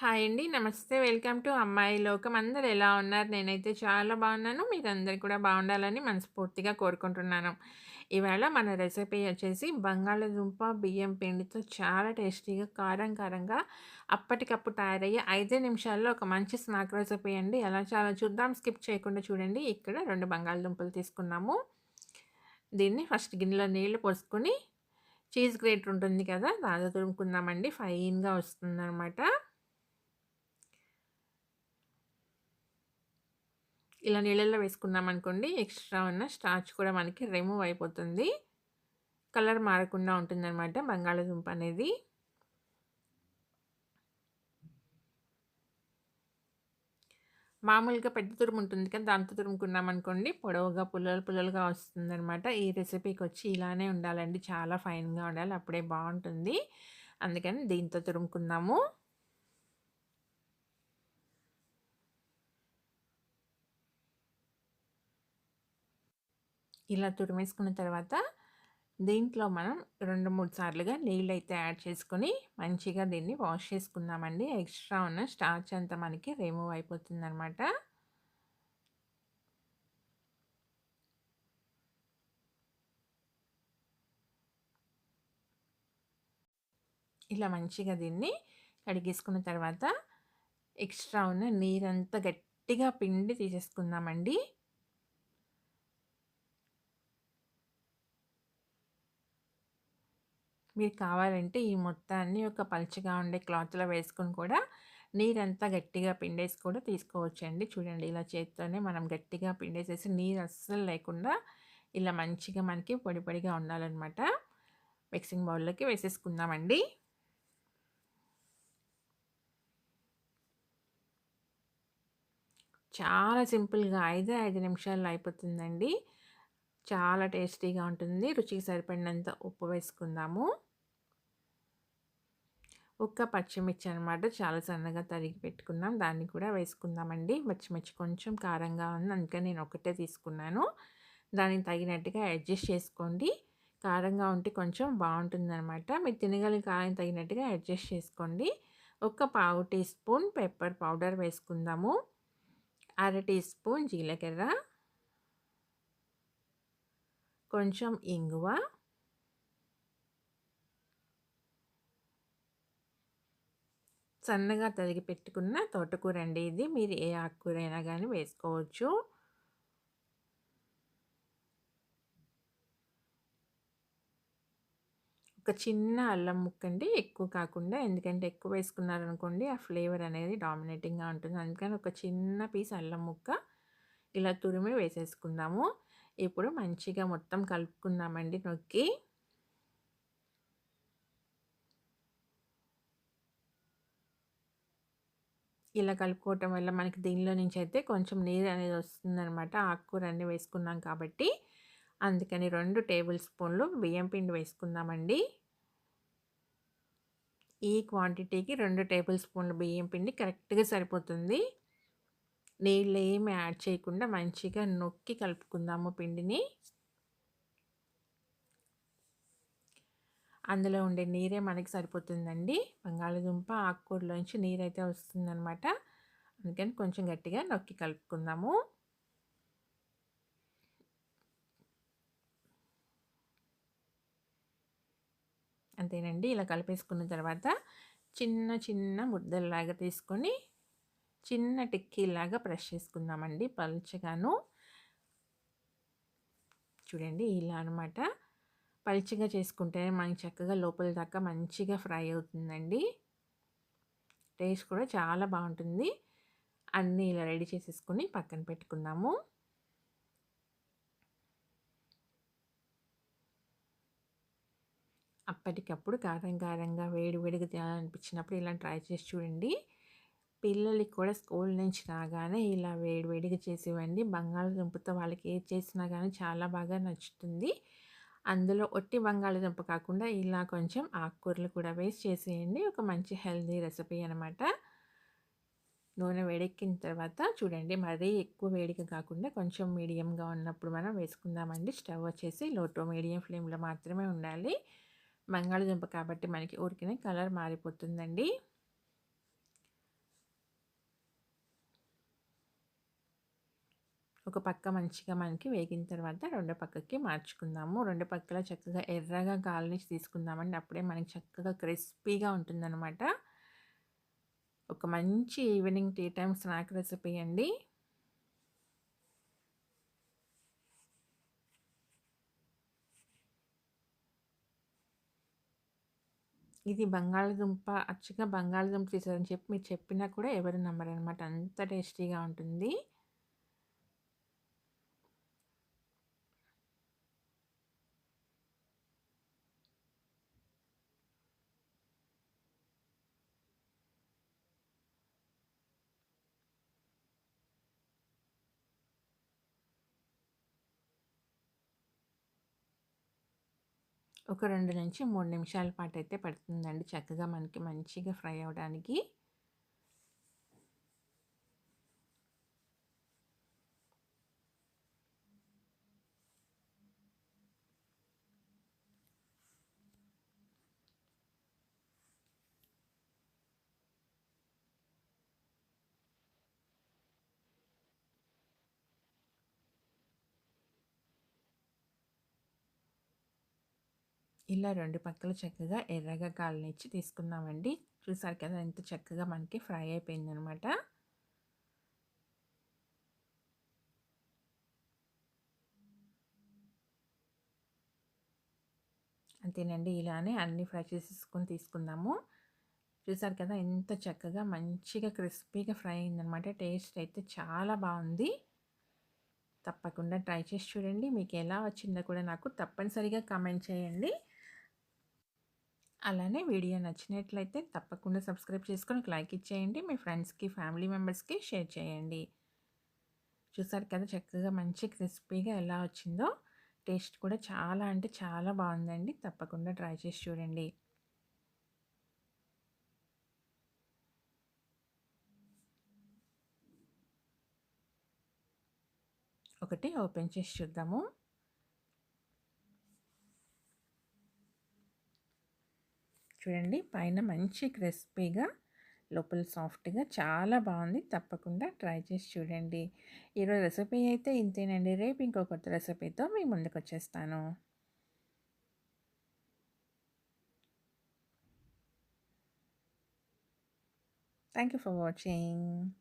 Hi అండి. నమస్తే. Welcome to అమ్మాయి లోకం. అందరు ఎలా ఉన్నారు? నేనైతే చాలా బాగున్నాను. మీరందరూ కూడా బాగుండాలని మనస్ఫూర్తిగా కోరుకుంటున్నాను. ఇవాళ మన రెసిపీ వచ్చేసి బంగాళదుంప బియ్యం పిండితో చాలా టేస్టీగా, కారం కారంగా అప్పటికప్పుడు తయారయ్యే ఐదే నిమిషాల్లో ఒక మంచి స్నాక్ రెసిపీ అండి. ఎలా చాలా చూద్దాం. స్కిప్ చేయకుండా చూడండి. ఇక్కడ రెండు బంగాళదుంపలు తీసుకున్నాము. దీన్ని ఫస్ట్ గిన్నెలో నీళ్ళు పోసుకొని చీజ్ గ్రేటర్ ఉంటుంది కదా! దాదాపు తురుముకుందామండి. ఫైన్‌గా వస్తుందనమాట. ఇలా నీళ్ళల్లో వేసుకున్నామనుకోండి ఎక్స్ట్రా ఉన్న స్టార్చ్ కూడా మనకి రిమూవ్ అయిపోతుంది. కలర్ మారకుండా ఉంటుందన్నమాట బంగాళాదుంప అనేది. మామూలుగా పెద్ద తురుము ఉంటుంది కదా! దాంతో తురుముకున్నాం అనుకోండి పొడవుగా పుల్లలు పుల్లలుగా వస్తుందనమాట. ఈ రెసిపీకి వచ్చి ఇలానే ఉండాలండి. చాలా ఫైన్‌గా ఉండాలి. అప్పుడే బాగుంటుంది అందుకని దీంతో తురుముకుందాము. ఇలా తురిమేసుకున్న తర్వాత దీంట్లో మనం 2, 3 సార్లుగా నీళ్ళైతే యాడ్ చేసుకొని మంచిగా దీన్ని వాష్ చేసుకుందామండి. ఎక్స్ట్రా ఉన్న స్టార్చ్ అంతా మనకి రిమూవ్ అయిపోతుందనమాట. ఇలా మంచిగా దీన్ని కడిగేసుకున్న తర్వాత ఎక్స్ట్రా ఉన్న నీరంతా గట్టిగా పిండి తీసేసుకుందామండి. మీరు కావాలంటే ఈ మొత్తాన్ని ఒక పలుచగా ఉండే క్లాత్‌లో వేసుకొని కూడా నీరంతా గట్టిగా పిండేసి కూడా తీసుకోవచ్చండి. చూడండి ఇలా చేత్తోనే మనం గట్టిగా పిండేసేసి నీరు అస్సలు లేకుండా ఇలా మంచిగా మనకి పొడి పొడిగా ఉండాలన్నమాట మిక్సింగ్ బౌల్‌లోకి వేసేసుకుందామండి. చాలా సింపుల్‌గా 5, 5 నిమిషాల్లో అయిపోతుందండి. చాలా టేస్టీగా ఉంటుంది. రుచికి సరిపడినంత ఉప్పు వేసుకుందాము. ఒక్క పచ్చిమిర్చి అనమాట. చాలా సన్నగా తరిగి పెట్టుకున్నాం. దాన్ని కూడా వేసుకుందామండి. పచ్చిమిర్చి కొంచెం కారంగా ఉంది. అందుకని నేను ఒకటే తీసుకున్నాను. దానికి తగినట్టుగా అడ్జస్ట్ చేసుకోండి. కారంగా ఉంటే కొంచెం బావుంటుందనమాట. మీరు తినగలిగే కారం తగినట్టుగా అడ్జస్ట్ చేసుకోండి. ఒక పావు టీ స్పూన్ పెప్పర్ పౌడర్ వేసుకుందాము. అర టీ స్పూన్ జీలకర్ర కొంచెం ఇంగువ సన్నగా తరిగి పెట్టుకున్న తోటకూర అండి ఇది. మీరు ఏ ఆకుకూర అయినా కానీ వేసుకోవచ్చు. ఒక చిన్న అల్లం ముక్క అండి ఎక్కువ కాకుండా ఎందుకంటే ఎక్కువ వేసుకున్నారనుకోండి ఆ ఫ్లేవర్ అనేది డామినేటింగ్‌గా ఉంటుంది. అందుకని ఒక చిన్న పీస్ అల్లం ముక్క ఇలా తురిమి వేసేసుకుందాము. ఇప్పుడు మంచిగా మొత్తం కలుపుకుందామండి నొక్కి. ఇలా కలుపుకోవటం వల్ల మనకి దీనిలో నుంచి అయితే కొంచెం నీరు అనేది వస్తుందనమాట. ఆకుకూర అన్నీ వేసుకున్నాం కాబట్టి. అందుకని రెండు టేబుల్ స్పూన్లు బియ్యం పిండి వేసుకుందామండి. ఈ క్వాంటిటీకి రెండు టేబుల్ స్పూన్లు బియ్యం పిండి కరెక్ట్‌గా సరిపోతుంది. నీళ్ళు ఏమి యాడ్ చేయకుండా మంచిగా నొక్కి కలుపుకుందాము పిండిని. అందులో ఉండే నీరే మనకి సరిపోతుందండి. బంగాళాదుంప ఆకుకూరలోంచి నీరైతే వస్తుందనమాట. అందుకని కొంచెం గట్టిగా నొక్కి కలుపుకుందాము. అంతేనండి. ఇలా కలిపేసుకున్న తర్వాత చిన్న చిన్న ముద్దల్లాగా తీసుకొని చిన్న టిక్కీలాగా ప్రెష్ చేసుకుందామండి పలుచగాను చూడండి ఇలా అనమాట. పల్చగా చేసుకుంటేనే మనకి చక్కగా లోపల దాకా మంచిగా ఫ్రై అవుతుందండి. టేస్ట్ కూడా చాలా బాగుంటుంది అన్నీ ఇలా రెడీ చేసేసుకుని పక్కన పెట్టుకుందాము. అప్పటికప్పుడు కారం కారంగా వేడి వేడిగా తినాలనిపించినప్పుడు ఇలా ట్రై చేసి చూడండి. పిల్లలకి కూడా స్కూల్ నుంచి రాగానే ఇలా వేడి వేడిగా చేసి ఇవ్వండి. వాళ్ళకి ఏది చేసినా కానీ చాలా బాగా నచ్చుతుంది. అందులో ఒట్టి బంగాళదుంప కాకుండా ఇలా కొంచెం ఆకుకూరలు కూడా వేసి చేసేయండి. ఒక మంచి హెల్దీ రెసిపీ అనమాట. నూనె వేడెక్కిన తర్వాత చూడండి మరీ ఎక్కువ వేడిగా కాకుండా కొంచెం మీడియంగా ఉన్నప్పుడు మనం వేసుకుందామండి. స్టవ్ వచ్చేసి లోటో మీడియం ఫ్లేమ్‌లో మాత్రమే ఉండాలి. బంగాళదుంప కాబట్టి మనకి ఉరికిన కలర్ మారిపోతుందండి. ఒక పక్క మంచిగా మనకి వేగిన తర్వాత రెండో పక్కకి మార్చుకుందాము. రెండు పక్కల చక్కగా ఎర్రగా గాలినిచ్చి తీసుకుందామండి. అప్పుడే మనకి చక్కగా క్రిస్పీగా ఉంటుందన్నమాట. ఒక మంచి evening tea time snack recipe అండి. ఇది బంగాళదుంప అచ్చగా బంగాళదుంప చేశారని చెప్పి మీరు చెప్పినా కూడా ఎవరు నమ్మరనమాట అంత టేస్టీగా ఉంటుంది. ఒక రెండు నుంచి మూడు నిమిషాల పాటు అయితే పడుతుందండి. చక్కగా మనకి మంచిగా ఫ్రై అవ్వడానికి ఇలా రెండు పక్కలు చక్కగా ఎర్రగా కాలనిచ్చి తీసుకున్నామండి. చూసారు కదా ఎంత చక్కగా మనకి ఫ్రై అయిపోయిందనమాట. అంతేనండి ఇలానే అన్ని ఫ్రై చేసేసుకొని తీసుకుందాము. చూసారు కదా ఎంత చక్కగా మంచిగా క్రిస్పీగా ఫ్రై అయిందనమాట. టేస్ట్ అయితే చాలా బాగుంది. తప్పకుండా ట్రై చేసి చూడండి. మీకు ఎలా వచ్చిందో కూడా నాకు తప్పనిసరిగా కామెంట్ చేయండి. అలానే వీడియో నచ్చినట్లయితే తప్పకుండా సబ్స్క్రైబ్ చేసుకొని లైక్ ఇచ్చేయండి. మీ ఫ్రెండ్స్కి ఫ్యామిలీ మెంబర్స్కి షేర్ చేయండి. చూసారు కదా చక్కగా మంచి క్రిస్పీగా ఎలా వచ్చిందో? టేస్ట్ కూడా చాలా అంటే చాలా బాగుందండి. తప్పకుండా ట్రై చేసి చూడండి. ఒకటి ఓపెన్ చేసి చూద్దాము. చూడండి పైన మంచి క్రిస్పీగా లోపల సాఫ్ట్గా చాలా బాగుంది. తప్పకుండా ట్రై చేసి చూడండి. ఈరోజు రెసిపీ అయితే ఇంతేనండి. రేపు ఇంకో కొత్త రెసిపీతో మీ ముందుకు వచ్చేస్తాను. Thank you for watching